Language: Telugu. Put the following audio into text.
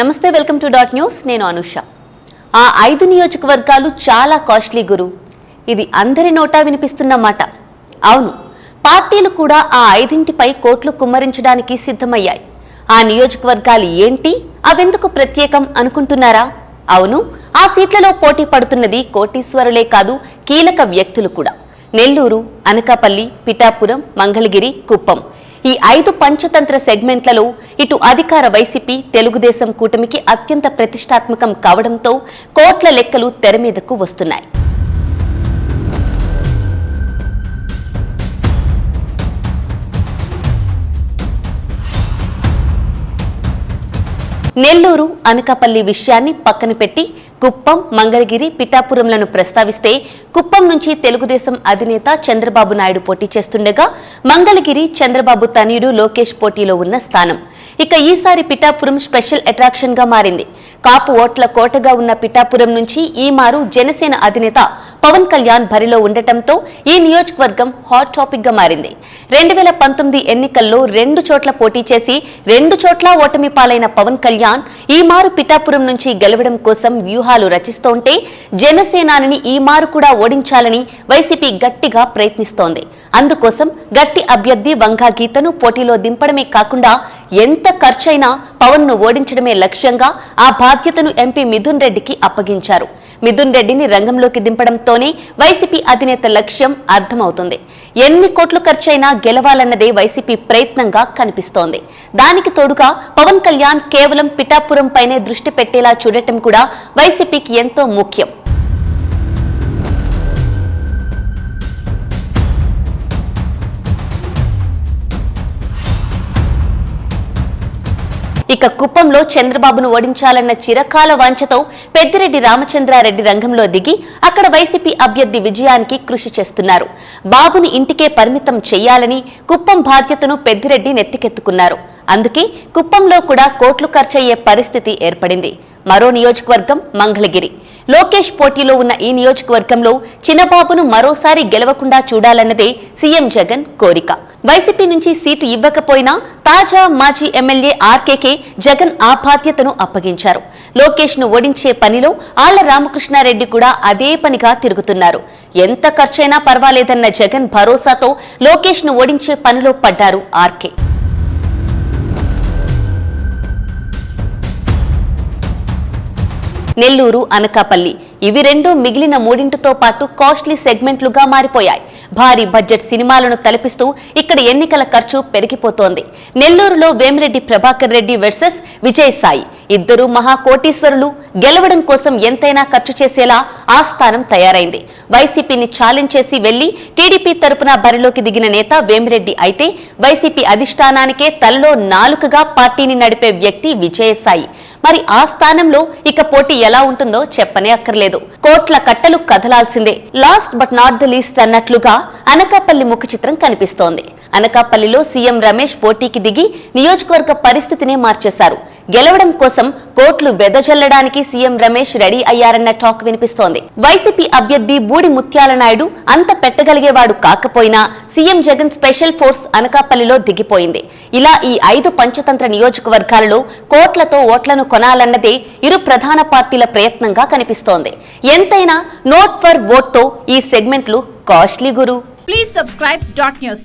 నమస్తే వెల్కమ్ టు డాట్ న్యూస్. నేను అనుష. ఆ ఐదు నియోజకవర్గాలు చాలా కాస్ట్లీ గురు. ఇది అందరి నోటా వినిపిస్తున్న మాట. అవును పార్టీలు కూడా ఆ ఐదింటిపై కోట్లు కుమ్మరించడానికి సిద్ధమయ్యాయి. ఆ నియోజకవర్గాలు ఏంటి? అవెందుకు ప్రత్యేకం అనుకుంటున్నారా? అవును ఆ సీట్లలో పోటీ పడుతున్నది కోటీశ్వరులే కాదు కీలక వ్యక్తులు కూడా. నెల్లూరు అనకాపల్లి పిఠాపురం మంగళగిరి కుప్పం. ఈ ఐదు పంచతంత్ర సెగ్మెంట్లలో ఇటు అధికార వైసీపీ తెలుగుదేశం కూటమికి అత్యంత ప్రతిష్టాత్మకం కావడంతో కోట్ల లెక్కలు తెర మీదకు వస్తున్నాయి. నెల్లూరు అనకాపల్లి విషయాన్ని పక్కన పెట్టి కుప్పం మంగళగిరి పిఠాపురంలను ప్రస్తావిస్తే కుప్పం నుంచి తెలుగుదేశం అధినేత చంద్రబాబు నాయుడు పోటీ చేస్తుండగా మంగళగిరి చంద్రబాబు తనయుడు లోకేష్ పోటీలో ఉన్న స్థానం. ఇక ఈసారి పిఠాపురం స్పెషల్ అట్రాక్షన్గా మారింది. కాపు ఓట్ల కోటగా ఉన్న పిఠాపురం నుంచి ఈ మారు జనసేన అధినేత పవన్ కళ్యాణ్ బరిలో ఉండటంతో ఈ నియోజకవర్గం హాట్ టాపిక్గా మారింది. రెండు వేల పంతొమ్మిది ఎన్నికల్లో రెండు చోట్ల పోటీ చేసి రెండు చోట్ల ఓటమి పాలైన పవన్ కళ్యాణ్ ఈ మారు పిఠాపురం నుంచి గెలవడం కోసం వ్యూహాలు రచిస్తోంటే జనసేనాని ఈ మారు కూడా ఓడించాలని వైసీపీ గట్టిగా ప్రయత్నిస్తోంది. అందుకోసం గట్టి అభ్యర్థి వంగా గీతను పోటీలో దింపడమే కాకుండా ఎంత ఖర్చైనా పవన్ను ఓడించడమే లక్ష్యంగా ఆ బాధ్యతను ఎంపీ మిథున్ రెడ్డికి అప్పగించారు. మిథున్ రెడ్డిని రంగంలోకి దింపడంతోనే వైసీపీ అధినేత లక్ష్యం అర్థమవుతుంది. ఎన్ని కోట్లు ఖర్చైనా గెలవాలన్నదే వైసీపీ ప్రయత్నంగా కనిపిస్తోంది. దానికి తోడుగా పవన్ కళ్యాణ్ కేవలం పిఠాపురం పైనే దృష్టి పెట్టేలా చూడటం కూడా వైసీపీకి ఎంతో ముఖ్యం. ఇక కుప్పంలో చంద్రబాబును ఓడించాలన్న చిరకాల వాంఛతో పెద్దిరెడ్డి రామచంద్రారెడ్డి రంగంలో దిగి అక్కడ వైసీపీ అభ్యర్థి విజయానికి కృషి చేస్తున్నారు. బాబుని ఇంటికే పరిమితం చేయాలని కుప్పం బాధ్యతను పెద్దిరెడ్డి నెత్తికెత్తుకున్నారు. అందుకే కుప్పంలో కూడా కోట్లు ఖర్చయ్యే పరిస్థితి ఏర్పడింది. మరో నియోజకవర్గం మంగళగిరి. లోకేష్ పోటీలో ఉన్న ఈ నియోజకవర్గంలో చిన్నబాబును మరోసారి గెలవకుండా చూడాలన్నదే సీఎం జగన్ కోరిక. వైసీపీ నుంచి సీటు ఇవ్వకపోయినా తాజా మాజీ ఎమ్మెల్యే ఆర్కేకే జగన్ ఆ బాధ్యతను అప్పగించారు. లోకేష్ను ఓడించే పనిలో ఆళ్ళ రామకృష్ణారెడ్డి కూడా అదే పనిగా తిరుగుతున్నారు. ఎంత ఖర్చైనా పర్వాలేదన్న జగన్ భరోసాతో లోకేష్ను ఓడించే పనిలో పడ్డారు ఆర్కే. నెల్లూరు అనకాపల్లి. ఇవి రెండు మిగిలిన మూడింటితో పాటు కాస్ట్లీ సెగ్మెంట్లుగా మారిపోయాయి. భారీ బడ్జెట్ సినిమాలను తలపిస్తూ ఇక్కడ ఎన్నికల ఖర్చు పెరిగిపోతోంది. నెల్లూరులో వేమిరెడ్డి ప్రభాకర్ రెడ్డి వర్సెస్ విజయసాయి. ఇద్దరు మహాకోటీశ్వరులు గెలవడం కోసం ఎంతైనా ఖర్చు చేసేలా ఆ స్థానం తయారైంది. వైసీపీని ఛాలెంజ్ చేసి వెళ్ళి టీడీపీ తరపున బరిలోకి దిగిన నేత వేమిరెడ్డి అయితే వైసీపీ అధిష్టానానికే తలలో నాలుకగా పార్టీని నడిపే వ్యక్తి విజయసాయి. మరి ఆ స్థానంలో ఇక పోటీ ఎలా ఉంటుందో చెప్పనే అక్కర్లేదు. కోట్ల కట్టలు కదలాల్సిందే. Last but not the least అన్నట్లుగా అనకాపల్లి ముఖ చిత్రం కనిపిస్తోంది. అనకాపల్లిలో సీఎం రమేష్ పోటీకి దిగి నియోజకవర్గ పరిస్థితినే మార్చేశారు. గెలవడం కోసం కోట్లు వెదజల్లడానికి సీఎం రమేష్ రెడీ అయ్యారన్న టాక్ వినిపిస్తోంది. వైసీపీ అభ్యర్థి బూడి ముత్యాల నాయుడు అంత పెట్టగలిగేవాడు కాకపోయినా సీఎం జగన్ స్పెషల్ ఫోర్స్ అనకాపల్లిలో దిగిపోయింది. ఇలా ఈ ఐదు పంచతంత్ర నియోజకవర్గాలలో కోట్లతో ఓట్లను కొనాలన్నదే ఇరు ప్రధాన పార్టీల ప్రయత్నంగా కనిపిస్తోంది. ఎంతైనా నోట్ ఫర్ ఓట్తో ఈ సెగ్మెంట్లు costly Guru. Please subscribe dot news